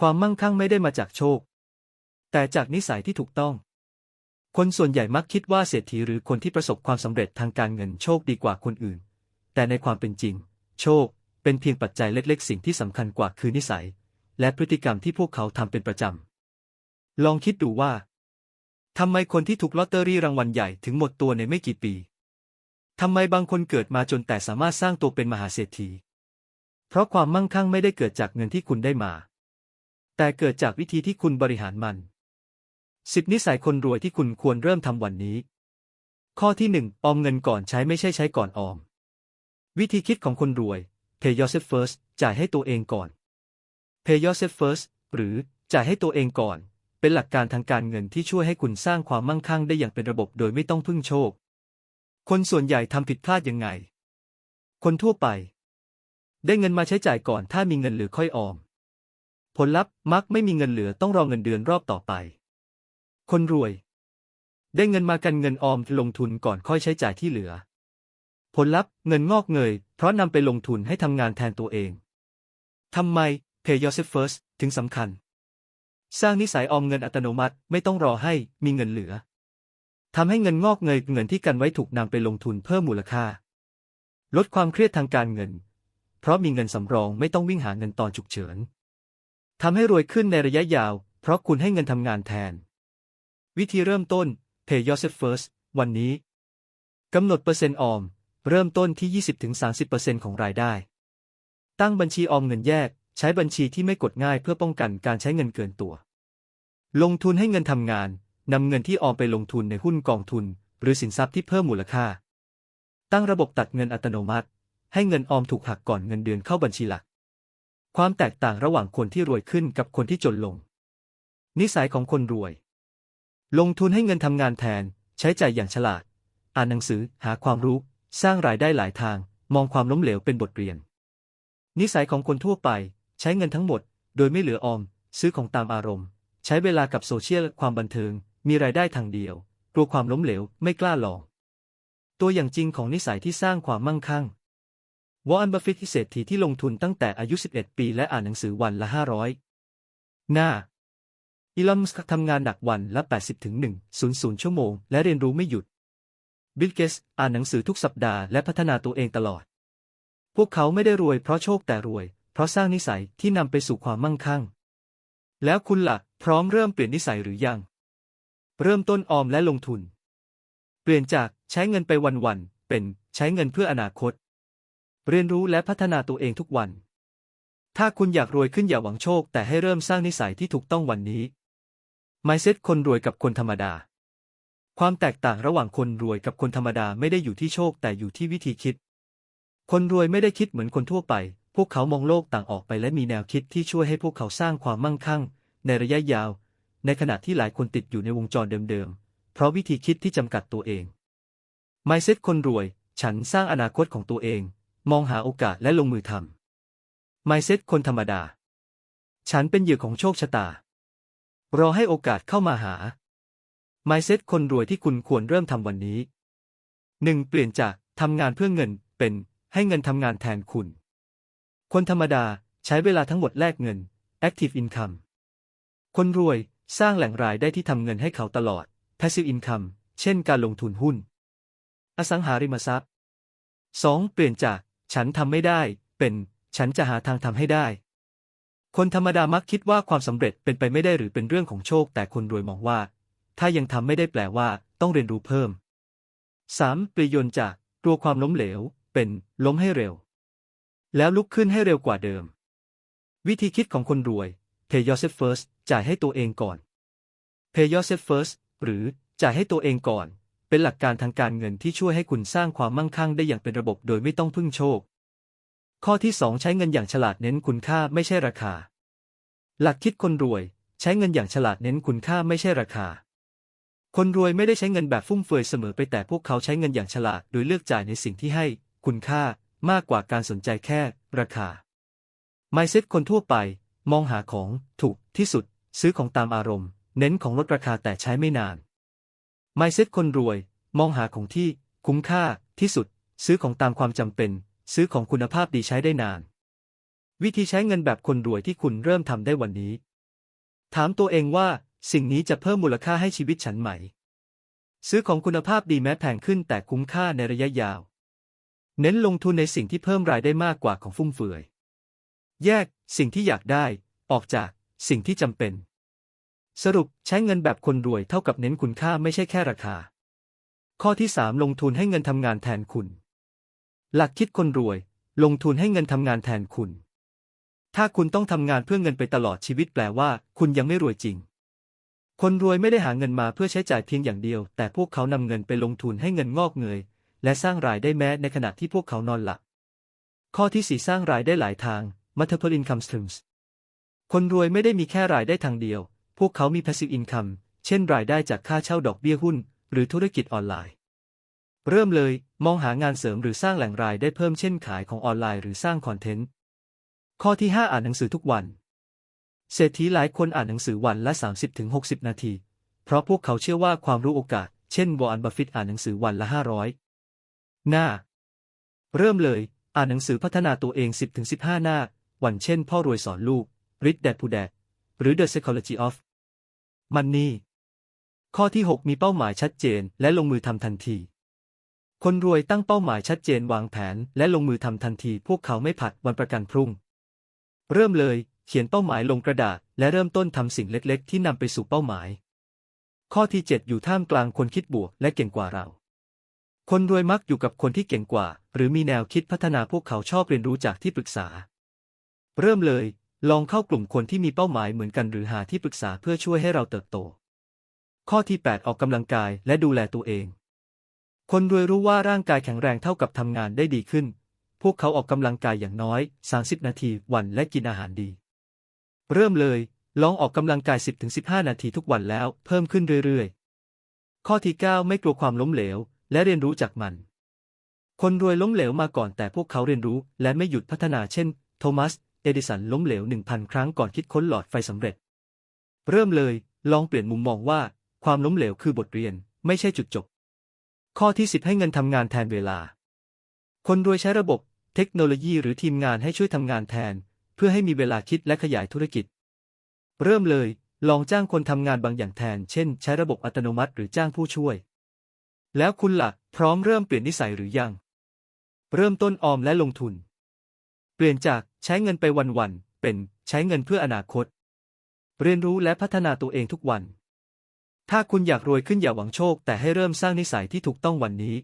ความมั่งคั่งไม่ได้มาจากโชค แต่จากนิสัยที่ถูกต้อง คนส่วนใหญ่มักคิดว่าเศรษฐีหรือคนที่ประสบความสำเร็จทางการเงินโชคดีกว่าคนอื่น แต่ในความเป็นจริง โชค เป็นเพียงปัจจัยเล็ก ๆ สิ่งที่สำคัญกว่าคือนิสัย และพฤติกรรมที่พวกเขาทำเป็นประจำ ลองคิดดูว่าทำไมคนที่ถูกลอตเตอรี่รางวัลใหญ่ถึงหมดตัวในไม่กี่ปีทำไมบางคนเกิดมาจนแต่สามารถสร้างตัวเป็นมหาเศรษฐี เพราะความมั่งคั่งไม่ได้เกิดจากเงินที่คุณได้มา แต่เกิดจากวิธีที่คุณบริหารมันสิบนิสัยคนรวยที่คุณควรเริ่มทำวันนี้ ข้อที่หนึ่งออมเงินก่อนใช้ไม่ใช่ใช้ก่อนออม วิธีคิดของคนรวย pay yourself first จ่ายให้ตัวเองก่อน pay yourself first หรือจ่ายให้ตัวเองก่อน เป็นหลักการทางการเงินที่ช่วยให้คุณสร้างความมั่งคั่งได้อย่างเป็นระบบโดยไม่ต้องพึ่งโชค คนส่วนใหญ่ทำผิดพลาดยังไง คนทั่วไป ได้เงินมาใช้จ่ายก่อนถ้ามีเงินหลือค่อยออม ผลลัพธ์มักไม่มีเงินเหลือต้องรอเงินเดือนรอบต่อไป คนรวย ได้เงินมากันเงินออมลงทุนก่อนค่อยใช้จ่ายที่เหลือ ผลลัพธ์เงินงอกเงย เพราะนำไปลงทุนให้ทำงานแทนตัวเองทำไม Pay Yourself First ถึงสำคัญ สร้างนิสัยออมเงินอัตโนมัติไม่ต้องรอให้มีเงินเหลือทำให้เงินงอกเงยเงินที่กันไว้ถูกนำไปลงทุนเพิ่มมูลค่า ลดความเครียดทางการเงิน เพราะมีเงินสำรองไม่ต้องวิ่งหาเงินตอนฉุกเฉิน ทำให้รวยขึ้นในระยะยาว เพราะคุณให้เงินทำงานแทน วิธีเริ่มต้น Pay Yourself First วันนี้กำหนดเปอร์เซ็นต์ออม เริ่มต้นที่ 20-30%ของรายได้ ตั้งบัญชีออมเงินแยก ใช้บัญชีที่ไม่กดง่ายเพื่อป้องกันการใช้เงินเกินตัว ลงทุนให้เงินทำงานนำเงินที่ออมไปลงทุนในหุ้นกองทุน หรือสินทรัพย์ที่เพิ่มมูลค่า ตั้งระบบตัดเงินอัตโนมัติ ให้เงินออมถูกหักก่อนเงินเดือนเข้าบัญชีหลัก ความแตกต่างระหว่างคนที่รวยขึ้นกับคนที่จนลง นิสัยของคนรวย ลงทุนให้เงินทำงานแทน ใช้ใจ่ายอย่างฉลาด อ่านหนังสือหาความรู้ สร้างรายได้หลายทาง มองความล้มเหลวเป็นบทเรียน นิสัยของคนทั่วไป ใช้เงินทั้งหมด โดยไม่เหลือออม ซื้อของตามอารมณ์ ใช้เวลากับโซเชียลความบันเทิง มีรายได้ทางเดียว กลัวความล้มเหลวไม่กล้าลอง ตัวอย่างจริงของนิสัยที่สร้างความมั่งคั่ง วอร์เรนบัฟเฟตต์เศรษฐีที่ลงทุนตั้งแต่อายุ 11 ปีและอ่านหนังสือวันละ 500 หน้า อีลอน มัสก์ทำงานหนักวันละ 80ถึง100 ชั่วโมง และเรียนรู้ไม่หยุด บิลเกส อ่านหนังสือทุกสัปดาห์และพัฒนาตัวเองตลอด พวกเขาไม่ได้รวยเพราะโชคแต่รวย เพราะสร้างนิสัยที่นำไปสู่ความมั่งคั่ง แล้วคุณละ่ะ พร้อมเริ่มเปลี่ยนนิสัยหรือยัง เริ่มต้นออมและลงทุน เปลี่ยนจากใช้เงินไปวันๆ เป็นใช้เงินเพื่ออนาคต เรียนรู้และพัฒนาตัวเองทุกวัน ถ้าคุณอยากรวยขึ้นอย่าหวังโชค แต่ให้เริ่มสร้างนิสัยที่ถูกต้องวันนี้ Mindset คนรวยกับคนธรรมดา ความแตกต่างระหว่างคนรวยกับคนธรรมดาไม่ได้อยู่ที่โชคแต่อยู่ที่วิธีคิด คนรวยไม่ได้คิดเหมือนคนทั่วไป พวกเขามองโลกต่างออกไปและมีแนวคิดที่ช่วยให้พวกเขาสร้างความมั่งคั่ง ในระยะยาว ในขณะที่หลายคนติดอยู่ในวงจรเดิมๆ เพราะวิธีคิดที่จำกัดตัวเอง Mindset คนรวย ฉันสร้างอนาคตของตัวเอง มองหาโอกาสและลงมือทำ Mindset คนธรรมดา ฉันเป็นเหยื่อของโชคชะตา รอให้โอกาสเข้ามาหา Mindset คนรวยที่คุณควรเริ่มทำวันนี้ 1. เปลี่ยนจากทำงานเพื่อเงินเป็นให้เงินทำงานแทนคุณ คนธรรมดาใช้เวลาทั้งหมดแลกเงิน Active Income คนรวยสร้างแหล่งรายได้ที่ทำเงินให้เขาตลอด Passive Income เช่นการลงทุนหุ้น อสังหาริมทรัพย์ 2. เปลี่ยนจาก ฉันทำไม่ได้ เป็น ฉันจะหาทางทำให้ได้ คนธรรมดามักคิดว่าความสำเร็จเป็นไปไม่ได้หรือเป็นเรื่องของโชค แต่คนรวยมองว่า ถ้ายังทำไม่ได้แปลว่าต้องเรียนรู้เพิ่ม 3. ปลี่ยนจากกลัวความล้มเหลว เป็น ล้มให้เร็ว แล้วลุกขึ้นให้เร็วกว่าเดิม วิธีคิดของคนรวย Pay yourself first จ่ายให้ตัวเองก่อน Pay yourself first หรือจ่ายให้ตัวเองก่อน เป็นหลักการทางการเงินที่ช่วยให้คุณสร้างความมั่งคั่งได้อย่างเป็นระบบโดยไม่ต้องพึ่งโชค ข้อที่ 2 ใช้เงินอย่างฉลาดเน้นคุณค่าไม่ใช่ราคา หลักคิดคนรวย ใช้เงินอย่างฉลาดเน้นคุณค่าไม่ใช่ราคา คนรวยไม่ได้ใช้เงินแบบฟุ่มเฟือยเสมอไปแต่พวกเขาใช้เงินอย่างฉลาด โดยเลือกจ่ายในสิ่งที่ให้ คุณค่ามากกว่าการสนใจแค่ ราคา Mindset คนทั่วไป มองหาของถูกที่สุด ซื้อของตามอารมณ์ เน้นของลดราคาแต่ใช้ไม่นาน Mindset คนรวย มองหาของที่ คุ้มค่าที่สุด ซื้อของตามความจำเป็น ซื้อของคุณภาพดีใช้ได้นาน วิธีใช้เงินแบบคนรวยที่คุณเริ่มทำได้วันนี้ ถามตัวเองว่า สิ่งนี้จะเพิ่มมูลค่าให้ชีวิตฉันไหม ซื้อของคุณภาพดีแม้แพงขึ้นแต่คุ้มค่าในระยะยาว เน้นลงทุนในสิ่งที่เพิ่มรายได้มากกว่าของฟุ่มเฟือย แยกสิ่งที่อยากได้ ออกจากสิ่งที่จำเป็น สรุปใช้เงินแบบคนรวยเท่ากับเน้นคุณค่าไม่ใช่แค่ราคา ข้อที่ 3 ลงทุนให้เงินทำงานแทนคุณ หลักคิดคนรวย ลงทุนให้เงินทำงานแทนคุณ ถ้าคุณต้องทำงานเพื่อเงินไปตลอดชีวิตแปลว่า คุณยังไม่รวยจริง คนรวยไม่ได้หาเงินมาเพื่อใช้จ่ายเพียงอย่างเดียว แต่พวกเขานำเงินไปลงทุนให้เงินงอกเงย และสร้างรายได้แม้ในขณะที่พวกเขานอนหลับข้อที่ 4 สร้างรายได้หลายทาง multiple income streams คนรวยไม่ได้มีแค่รายได้ทางเดียว พวกเขามี passive income เช่นรายได้จากค่าเช่าดอกเบี้ยหุ้น หรือธุรกิจออนไลน์ เริ่มเลยมองหางานเสริมหรือสร้างแหล่งรายได้เพิ่มเช่นขายของออนไลน์หรือสร้างคอนเทนต์ ข้อที่ 5 อ่านหนังสือทุกวัน เศรษฐีหลายคนอ่านหนังสือวันละ 30-60 นาที เพราะพวกเขาเชื่อว่าความรู้โอกาส เช่นวอร์นบัฟฟิตอ่านหนังสือวันละ 500 หน้า เริ่มเลย อ่านหนังสือพัฒนาตัวเอง 10-15 หน้า วันเช่น พ่อรวยสอนลูก Rich Dad Poor Dad หรือ The Psychology of Money ข้อที่ 6 มีเป้าหมายชัดเจน และลงมือทำทันที คนรวยตั้งเป้าหมายชัดเจนวางแผน และลงมือทำทันที พวกเขาไม่ผัดวันประกันพรุ่ง เริ่มเลย เขียนเป้าหมายลงกระดาษ และเริ่มต้นทำสิ่งเล็กๆ ที่นำไปสู่เป้าหมาย ข้อที่ 7 อยู่ท่ามกลางคนคิดบวก และเก่งกว่าเราคนรวยมักอยู่กับคนที่เก่งกว่า หรือมีแนวคิดพัฒนาพวกเขาชอบเรียนรู้จากที่ปรึกษา เริ่มเลย ลองเข้ากลุ่มคนที่มีเป้าหมายเหมือนกันหรือหาที่ปรึกษาเพื่อช่วยให้เราเติบโต ข้อที่ 8 ออกกำลังกายและดูแลตัวเอง คนรวยรู้ว่าร่างกายแข็งแรงเท่ากับทำงานได้ดีขึ้น พวกเขาออกกำลังกายอย่างน้อย 30 นาทีวันและกินอาหารดี เริ่มเลย ลองออกกำลังกาย 10-15 นาทีทุกวันแล้วเพิ่มขึ้นเรื่อยๆ ข้อที่ 9 ไม่กลัวความล้มเหลว และเรียนรู้จากมัน คนรวยล้มเหลวมาก่อนแต่พวกเขาเรียนรู้และไม่หยุดพัฒนาเช่น โทมัส เอดิสันล้มเหลว 1,000 ครั้งก่อนคิดค้นหลอดไฟสำเร็จ เริ่มเลย ลองเปลี่ยนมุมมองว่า ความล้มเหลวคือบทเรียน ไม่ใช่จุดจบ ข้อที่ 10 ให้เงินทำงานแทนเวลา คนรวยใช้ระบบ เทคโนโลยีหรือทีมงานให้ช่วยทำงานแทน เพื่อให้มีเวลาคิดและขยายธุรกิจ เริ่มเลย ลองจ้างคนทำงานบางอย่างแทน เช่น ใช้ระบบอัตโนมัติหรือจ้างผู้ช่วย แล้วคุณล่ะ พร้อมเริ่มเปลี่ยนนิสัยหรือยัง เริ่มต้นออมและลงทุน เปลี่ยนจาก ใช้เงินไปวันๆ เป็น ใช้เงินเพื่ออนาคต เรียนรู้และพัฒนาตัวเองทุกวัน ถ้าคุณอยากรวยขึ้นอย่าหวังโชค แต่ให้เริ่มสร้างนิสัยที่ถูกต้องวันนี้